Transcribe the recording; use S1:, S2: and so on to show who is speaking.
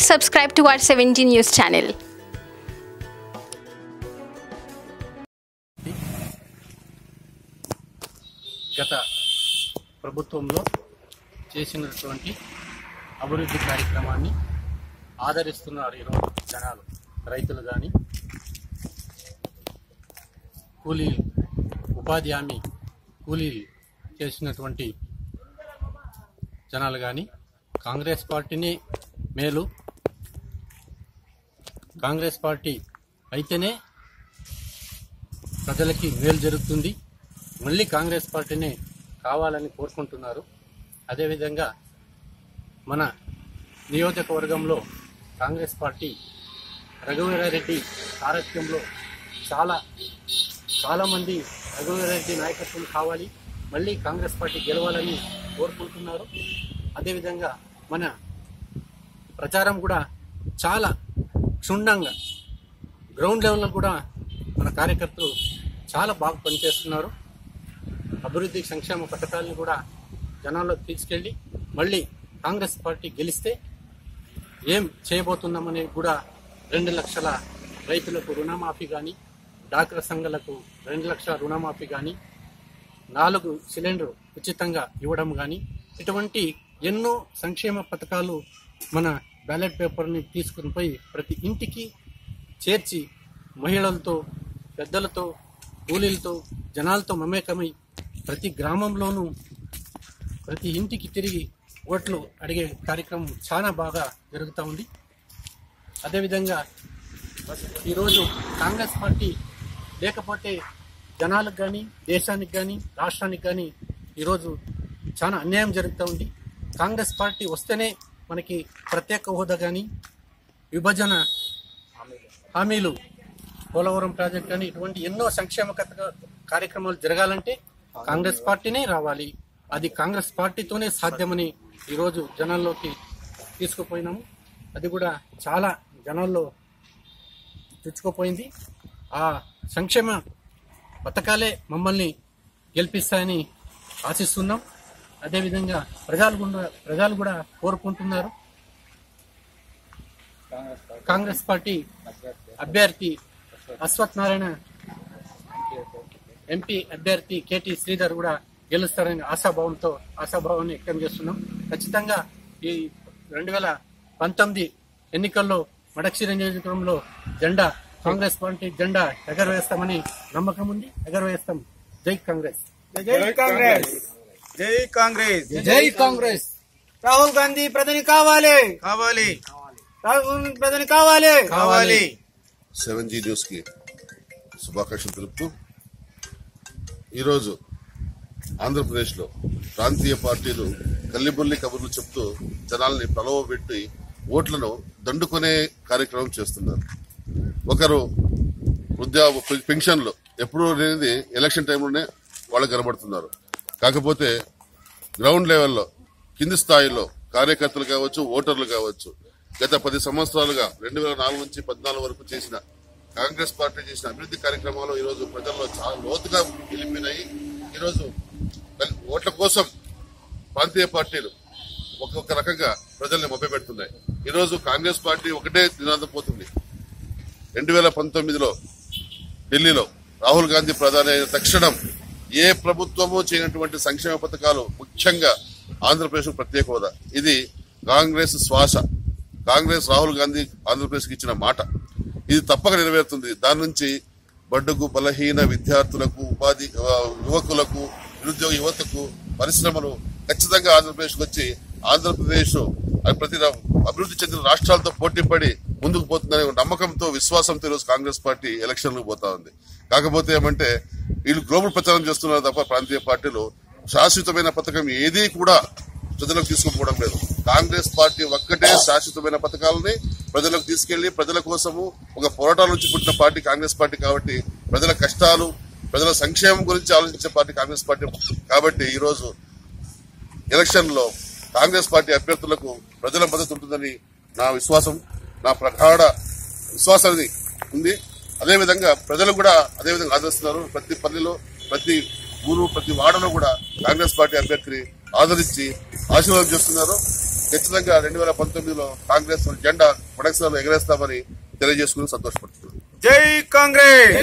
S1: subscribe to our 17 News channel.
S2: గత ప్రభుత్వంలో చేసినటువంటి అభివృద్ధి కార్యక్రమాన్ని ఆదరిస్తున్నారు ఈరోజు జనాలు రైతులు కానీ కూలీ ఉపాధి హామీ కూలీలు చేసినటువంటి జనాలు కానీ కాంగ్రెస్ పార్టీని మేలు కాంగ్రెస్ పార్టీ అయితేనే ప్రజలకి మేలు జరుగుతుంది. మళ్ళీ కాంగ్రెస్ పార్టీనే కావాలని కోరుకుంటున్నారు. అదేవిధంగా మన నియోజకవర్గంలో కాంగ్రెస్ పార్టీ రఘువీరారెడ్డి సారథ్యంలో చాలా చాలామంది రఘువీరారెడ్డి నాయకత్వం కావాలి. మళ్ళీ కాంగ్రెస్ పార్టీ గెలవాలని కోరుకుంటున్నారు. అదేవిధంగా మన ప్రచారం కూడా చాలా క్షుణ్ణంగా గ్రౌండ్ లెవెల్లో కూడా మన కార్యకర్తలు చాలా బాగా పనిచేస్తున్నారు. అభివృద్ధి సంక్షేమ పథకాలను కూడా జనాల్లోకి తీసుకెళ్ళి మళ్ళీ కాంగ్రెస్ పార్టీ గెలిస్తే ఏం చేయబోతున్నామనేది కూడా రెండు లక్షల రైతులకు రుణమాఫీ కానీ డాక్రా సంఘాలకు రెండు లక్షల రుణమాఫీ కానీ నాలుగు సిలిండర్ ఉచితంగా ఇవ్వడం కానీ ఇటువంటి ఎన్నో సంక్షేమ పథకాలు మన బ్యాలెట్ పేపర్ని తీసుకుని పోయి ప్రతి ఇంటికి చేర్చి మహిళలతో పెద్దలతో కూలీలతో జనాలతో మమేకమై ప్రతి గ్రామంలోనూ ప్రతి ఇంటికి తిరిగి ఓట్లు అడిగే కార్యక్రమం చాలా బాగా జరుగుతూ ఉంది. అదేవిధంగా ఈరోజు కాంగ్రెస్ పార్టీ లేకపోతే జనాలకు కానీ దేశానికి కానీ రాష్ట్రానికి కానీ ఈరోజు చాలా అన్యాయం జరుగుతూ ఉంది. కాంగ్రెస్ పార్టీ వస్తేనే మనకి ప్రత్యేక హోదా కానీ విభజన హామీలు పోలవరం ప్రాజెక్ట్ కానీ ఇటువంటి ఎన్నో సంక్షేమ కార్యక్రమాలు జరగాలంటే కాంగ్రెస్ పార్టీనే రావాలి. అది కాంగ్రెస్ పార్టీతోనే సాధ్యమని ఈరోజు జనాల్లోకి తీసుకుపోయినాము. అది కూడా చాలా జనాల్లో తెచ్చుకుపోయింది ఆ సంక్షేమ పథకాలే మమ్మల్ని గెలిపిస్తాయని ఆశిస్తున్నాం. అదేవిధంగా ప్రజలు కూడా ప్రజలు కూడా కోరుకుంటున్నారు. కాంగ్రెస్ పార్టీ అభ్యర్థి అశ్వత్ నారాయణ ఎంపీ అభ్యర్థి కేటీ శ్రీధర్ కూడా గెలుస్తారని ఆశాభావంతో ఆశాభావాన్ని వ్యక్తం చేస్తున్నాం. ఖచ్చితంగా ఈ రెండు వేల పంతొమ్మిది ఎన్నికల్లో మడక్షిర నియోజకవర్గంలో జెండా కాంగ్రెస్ పార్టీ జెండా ఎగరవేస్తామని నమ్మకం ఉంది. ఎగరవేస్తాం. జై కాంగ్రెస్.
S3: జై కాంగ్రెస్. జై కాంగ్రెస్.
S2: జై కాంగ్రెస్.
S3: రాహుల్ గాంధీ ప్రధాని కావాలి. కావాలి. రాహుల్ ప్రధాని కావాలి. కావాలి.
S4: సెవెన్ జీ న్యూస్కి శుభాకాంక్షలు తెలుపుతూ ఈరోజు ఆంధ్రప్రదేశ్లో ప్రాంతీయ పార్టీలు కల్లిబుల్లి కబుర్లు చెప్తూ జనాల్ని ప్రలోభపెట్టి ఓట్లను దండుకునే కార్యక్రమం చేస్తున్నారు. ఒకరు వృద్ధా పెన్షన్లు ఎప్పుడూ లేనిది ఎలక్షన్ టైంలోనే వాళ్ళు కనబడుతున్నారు. కాకపోతే గ్రౌండ్ లెవెల్లో కింది స్థాయిలో కార్యకర్తలు కావచ్చు ఓటర్లు కావచ్చు గత పది సంవత్సరాలుగా రెండు వేల నాలుగు నుంచి పద్నాలుగు వరకు చేసిన కాంగ్రెస్ పార్టీ చేసిన అభివృద్ధి కార్యక్రమాలు ఈరోజు ప్రజల్లో చాలా లోతుగా నిలిపినాయి. ఈరోజు ఓట్ల కోసం ప్రాంతీయ పార్టీలు ఒక్కొక్క రకంగా ప్రజల్ని మభ్యపెడుతున్నాయి ఈరోజు కాంగ్రెస్ పార్టీ ఒకటే నినాదం పోతుంది. రెండు వేల పంతొమ్మిదిలో ఢిల్లీలో రాహుల్ గాంధీ ప్రధాని అయిన తక్షణం ఏ ప్రభుత్వము చేయనటువంటి సంక్షేమ పథకాలు ముఖ్యంగా ఆంధ్రప్రదేశ్ ప్రత్యేక హోదా. ఇది కాంగ్రెస్ శ్వాస. కాంగ్రెస్ రాహుల్ గాంధీ ఆంధ్రప్రదేశ్కి ఇచ్చిన మాట. ఇది తప్పక నెరవేరుతుంది. దాని నుంచి బడ్డకు బలహీన విద్యార్థులకు ఉపాధి యువకులకు నిరుద్యోగ యువతకు పరిశ్రమలు ఖచ్చితంగా ఆంధ్రప్రదేశ్కి వచ్చి ఆంధ్రప్రదేశ్ ప్రతి రా- అభివృద్ధి చెందిన రాష్ట్రాలతో పోటీ పడి ముందుకు పోతుందనే నమ్మకంతో విశ్వాసంతో ఈరోజు కాంగ్రెస్ పార్టీ ఎలక్షన్లకు పోతా ఉంది. కాకపోతే ఏమంటే వీళ్ళు గ్లోబల్ ప్రచారం చేస్తున్నారు తప్ప ప్రాంతీయ పార్టీలు శాశ్వతమైన పథకం ఏదీ కూడా ప్రజలకు తీసుకుపోవడం లేదు. కాంగ్రెస్ పార్టీ ఒక్కటే శాశ్వతమైన పథకాలని ప్రజలకు తీసుకెళ్ళి ప్రజల కోసము ఒక పోరాటాల నుంచి పుట్టిన పార్టీ కాంగ్రెస్ పార్టీ కాబట్టి ప్రజల కష్టాలు ప్రజల సంక్షేమం గురించి ఆలోచించే పార్టీ కాంగ్రెస్ పార్టీ కాబట్టి ఈరోజు ఎలక్షన్లో కాంగ్రెస్ పార్టీ అభ్యర్థులకు ప్రజల మద్దతు ఉంటుందని నా విశ్వాసం నా ప్రగాఢ విశ్వాసాన్ని ఉంది. అదేవిధంగా ప్రజలు కూడా అదేవిధంగా ఆదరిస్తున్నారు. ప్రతి పల్లెలో ప్రతి ఊరు ప్రతి వాడలో కూడా కాంగ్రెస్ పార్టీ అభ్యర్థిని ఆదరించి ఆశీర్వాదం చేస్తున్నారు. ఖచ్చితంగా రెండు వేల పంతొమ్మిదిలో కాంగ్రెస్ జెండా మడకసిరలో ఎగరేస్తామని తెలియజేసుకుని సంతోషపడుతున్నాను
S3: జై కాంగ్రెస్!